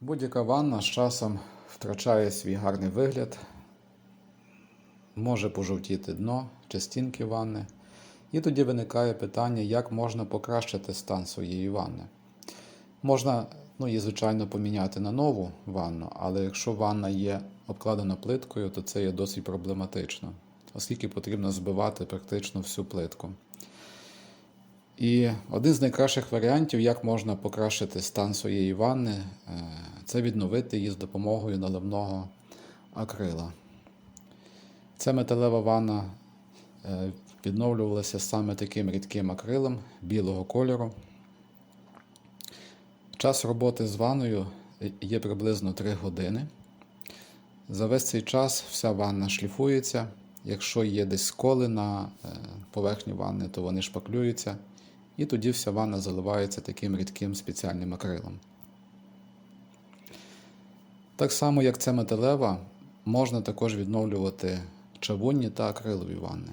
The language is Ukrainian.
Будь-яка ванна з часом втрачає свій гарний вигляд, може пожовтіти дно чи стінки ванни. І тоді виникає питання, як можна покращити стан своєї ванни. Можна ну, її, звичайно, поміняти на нову ванну, але якщо ванна є обкладена плиткою, то це є досить проблематично, оскільки потрібно збивати практично всю плитку. І один з найкращих варіантів, як можна покращити стан своєї ванни, е, це відновити її з допомогою наливного акрила. Ця металева ванна е, відновлювалася саме таким рідким акрилом білого кольору. Час роботи з ванною є приблизно 3 години. За весь цей час вся ванна шліфується. Якщо є десь сколи на е, поверхні ванни, то вони шпаклюються. І тоді вся ванна заливається таким рідким спеціальним акрилом. Так само, як це металева, можна також відновлювати чавунні та акрилові ванни.